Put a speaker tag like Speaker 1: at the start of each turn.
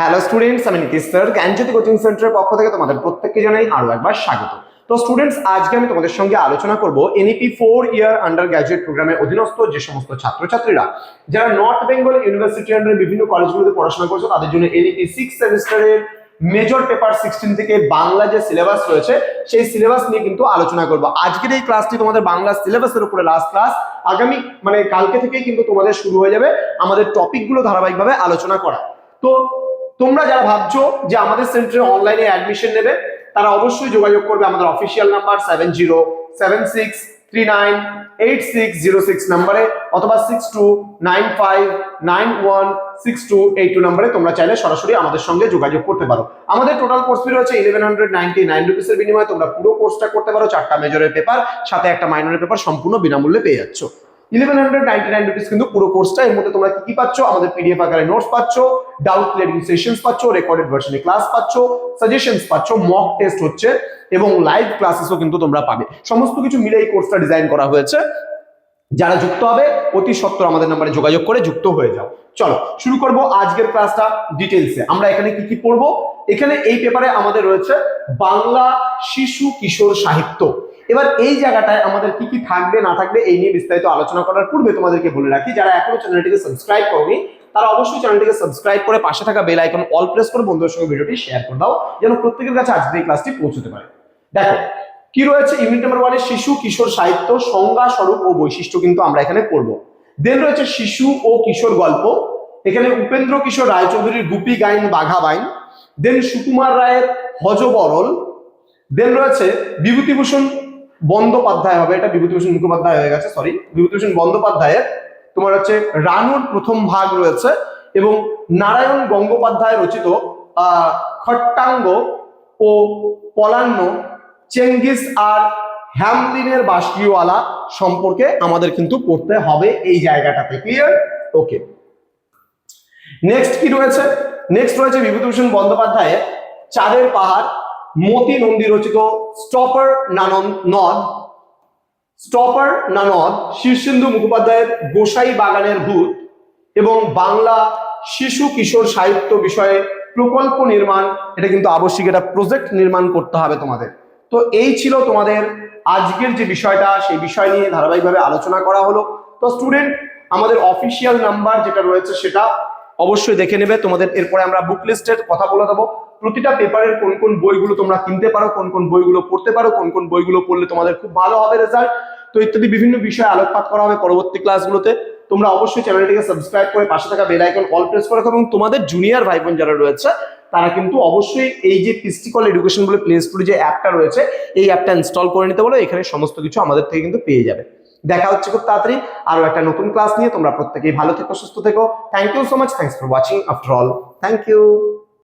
Speaker 1: Hello students আমি Nitish sir জ্ঞানজ্যোতি coaching সেন্টারের পক্ষ থেকে তোমাদের প্রত্যেককে জানাই আরও একবার স্বাগত। তো স্টুডেন্টস আজকে আমি তোমাদের সঙ্গে আলোচনা করব NEP four year undergraduate প্রোগ্রামের অধীনস্থ যে সমস্ত ছাত্রছাত্রীরা, যারা নর্থ বেঙ্গল ইউনিভার্সিটি আন্ডার বিভিন্ন কলেজগুলোতে পড়াশোনা করছে, তাদের জন্য এনইপি সিক্স সেমিস্টারের মেজর পেপার সিক্সটিন থেকে বাংলা যে সিলেবাস রয়েছে, সেই সিলেবাস নিয়ে কিন্তু আলোচনা করব। আজকের এই ক্লাসটি তোমাদের বাংলা সিলেবাসের উপরে লাস্ট ক্লাস আগামী মানে কালকে থেকেই কিন্তু তোমাদের শুরু হয়ে যাবে আমাদের টপিকগুলো ধারাবাহিকভাবে আলোচনা করা। তো তোমরা যারা ভাবছ যে আমাদের সেন্টারে অনলাইনে অ্যাডমিশন নেবে, তারা অবশ্যই যোগাযোগ করবে আমাদের official number seven zero seven six three nine eight six zero six নাম্বারে অথবা six two nine five nine one six two eight two নাম্বারে তোমরা চাইলে সরাসরি আমাদের সঙ্গে যোগাযোগ করতে পারো। আমাদের টোটাল কোর্স ফি রয়েছে ইলেভেন হান্ড্রেড নাইনটি নাইন রুপিসের বিনিময়ে তোমরা পুরো কোর্সটা করতে পারো, চারটা মেজরের পেপার সাথে একটা মাইনরের পেপার সম্পূর্ণ বিনামূল্যে পেয়ে যাচ্ছ। Eleven hundred ninety nine rupees কিন্তু পুরো কোর্সটা এর মধ্যে তোমরা কি কি পাচ্ছ? আমাদের পিডিএফ আকারে নোটস পাচ্ছ ডাউট ক্লিয়ারিং সেশনস পাচ্ছ রেকর্ডেড ভার্সনে ক্লাস পাচ্ছ সাজেশনস পাচ্ছ মক টেস্ট হচ্ছে, এবং লাইভ ক্লাসেসও কিন্তু তোমরা পাবে। সমস্ত কিছু মিলে এই কোর্সটা ডিজাইন করা হয়েছে। যারা যুক্ত হবে, অতি সত্তর আমাদের নাম্বারে যোগাযোগ করে যুক্ত হয়ে যাও। চলো, শুরু করব আজকের ক্লাসটা ডিটেলসে আমরা এখানে কি কি পড়ব? এখানে এই পেপারে আমাদের রয়েছে বাংলা শিশু কিশোর সাহিত্য। এবার এই জায়গাটায় আমাদের কি কি থাকবে, না থাকবে, এই নিয়ে বিস্তারিত আলোচনা করার পূর্বে তোমাদেরকে বলে রাখি, যারা এখনও চ্যানেলটিকে সাবস্ক্রাইব করনি, তারা অবশ্যই চ্যানেলটিকে সাবস্ক্রাইব করে পাশে থাকা বেল আইকন অল প্রেস করে বন্ধুদের সঙ্গে ভিডিওটি শেয়ার করে দাও, যেন প্রত্যেকের কাছে আজকের এই ক্লাসটি পৌঁছতে পারে। দেখো, কি রয়েছে? ইউনিট নাম্বার ওয়ানে শিশু, কিশোর, সাহিত্য, সংজ্ঞা, স্বরূপ ও বৈশিষ্ট্য কিন্তু আমরা এখানে পড়ব দেন রয়েছে শিশু ও কিশোর গল্প, এখানে উপেন্দ্র কিশোর রায়চৌধুরীর গুপি গাইন, বাঘা বাইন দেন সুকুমার রায়ের হজবরল দেন রয়েছে বিভূতিভূষণ বন্দ্যোপাধ্যায় হবে, এটা বিভূতিভূষণ মুখোপাধ্যায় হয়ে গেছে সরি বিভূতিভূষণ বন্দ্যোপাধ্যায়ের তোমার হচ্ছে রানুর প্রথম ভাগ রয়েছে এবং নারায়ণ গঙ্গোপাধ্যায় রচিত খট্টাঙ্গ ও পলান্ন, চেঙ্গিস আর হ্যামলিনের বাসকিওয়ালা সম্পর্কে আমাদের কিন্তু পড়তে হবে এই জায়গাটাতে ক্লিয়ার ওকে নেক্সট কি রয়েছে? নেক্সট রয়েছে বিভূতিভূষণ বন্দ্যোপাধ্যায়ের চাঁদের পাহাড়। মতি নন্দী রচিত স্টপার নানন নদ। স্টপার নানদ শীর্ষেন্দু মুখোপাধ্যায়ের গোসাই বাগানের ভূত এবং বাংলা শিশু কিশোর সাহিত্য বিষয়ে প্রকল্প নির্মাণ, এটা কিন্তু আবশ্যিক, এটা প্রজেক্ট নির্মাণ করতে হবে তোমাদের। তো এই ছিল তোমাদের আজকের যে বিষয়টা, সেই বিষয় নিয়ে ধারাবাহিকভাবে আলোচনা করা হলো। তো স্টুডেন্ট আমাদের অফিসিয়াল নাম্বার যেটা রয়েছে সেটা অবশ্যই দেখে নেবে। তোমাদের এরপরে আমরা বুক লিস্টের কথা বলে দেবো। প্রতিটা পেপারের কোন কোন বইগুলো তোমরা কিনতে পারো, কোন কোন বইগুলো পড়তে পারো, কোন কোন বইগুলো পড়লে তোমাদের খুব ভালো হবে রেজাল্ট তো ইত্যাদি বিভিন্ন বিষয়ে আলোকপাত করা হবে পরবর্তী ক্লাসগুলোতে তোমরা অবশ্যই চ্যানেলটিকে সাবস্ক্রাইব করে পাশে থাকা বেল আইকন অল প্রেস করে এবং তোমাদের জুনিয়র ভাই বোন যারা রয়েছে, তারা কিন্তু অবশ্যই এই যে পিস্টিকল এডুকেশন বলে প্লে স্টোরে যে অ্যাপটা রয়েছে, এই অ্যাপটা ইনস্টল করে নিতে বলো, এখানে সমস্ত কিছু আমাদের থেকে কিন্তু পেয়ে যাবে। দেখা হচ্ছে খুব তাড়াতাড়ি, আরও একটা নতুন ক্লাস নিয়ে, তোমরা প্রত্যেকেই ভালো থেকো, সুস্থ থেকো। Thank you so much thanks for watching after all thank you